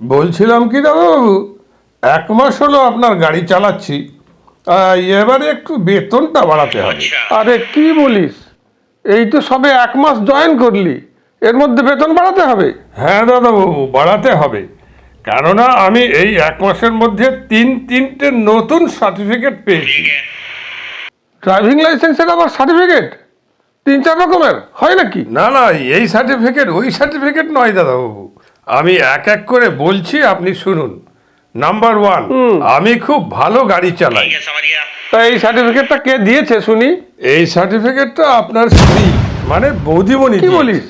বলছিলাম কি দাদাবাবু এক মাস হলো আপনার গাড়ি চালাচ্ছি এবারে একটু বেতনটা বাড়াতে হবে। আরে কি বলিস? এই তো সবে এক মাস জয়েন করলি এর মধ্যে বেতন বাড়াতে হবে। হ্যাঁ দাদাবাবু বাড়াতে হবে। কেননা আমি এই এক মাসের মধ্যে তিন তিনটে নতুন সার্টিফিকেট পেয়েছি। ড্রাইভিং লাইসেন্সের আবার সার্টিফিকেট? তিন চার রকমের হয় নাকি? না না এই সার্টিফিকেট ওই সার্টিফিকেট নয় দাদাবাবু। আমি এক এক করে বলছি আপনি শুনুন। নাম্বার ওয়ান আমি খুব ভালো গাড়ি চালাই। তা এই সার্টিফিকেটটা কে দিয়েছে শুনি? এই সার্টিফিকেটটা আপনার স্ত্রী মানে বৌদিমণি কি বলিস?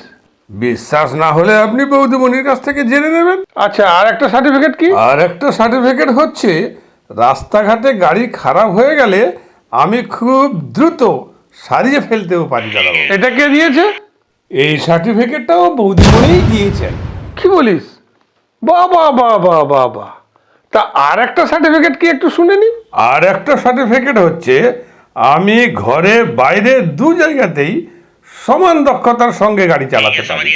বিশ্বাস না হলে আপনি বৌদিমণির কাছ থেকে জেনে নেবেন। আচ্ছা আর একটা সার্টিফিকেট কি? আর একটা সার্টিফিকেট হচ্ছে রাস্তাঘাটে গাড়ি খারাপ হয়ে গেলে আমি খুব দ্রুত সারিয়ে ফেলতেও পারি দাদা এটা কে দিয়েছে? এই সার্টিফিকেটটাও বৌদিমণিই দিয়েছেন। কি বলিস? বা বা বা বা তা আর একটা সার্টিফিকেট কি একটু শুনে নি? আর একটা সার্টিফিকেট হচ্ছে আমি ঘরে বাইরে দু জায়গাতেই সমান দক্ষতার সঙ্গে গাড়ি চালাতে পারি।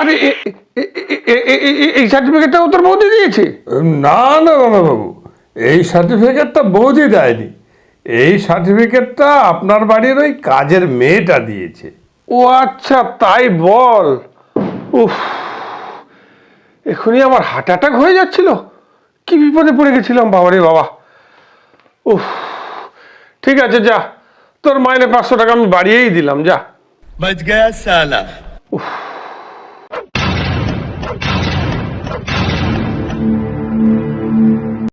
আরে এই সার্টিফিকেটটা তোর বৌদি দিয়েছে? না না বাবু এই সার্টিফিকেটটা বৌদি দেয়নি। এই সার্টিফিকেটটা আপনার বাড়ির ওই কাজের মেয়েটা দিয়েছে। ও আচ্ছা তাই বল। উফ। এখনই আমার হার্ট অ্যাটাক হয়ে যাচ্ছিল। কি বিপদে পড়ে গেছিলাম বাবারে বাবা। উফ ঠিক আছে যা। তোর মাইনে পাঁচশো টাকা আমি বাড়িয়েই দিলাম যা। বাজ গয়া সালা। উফ।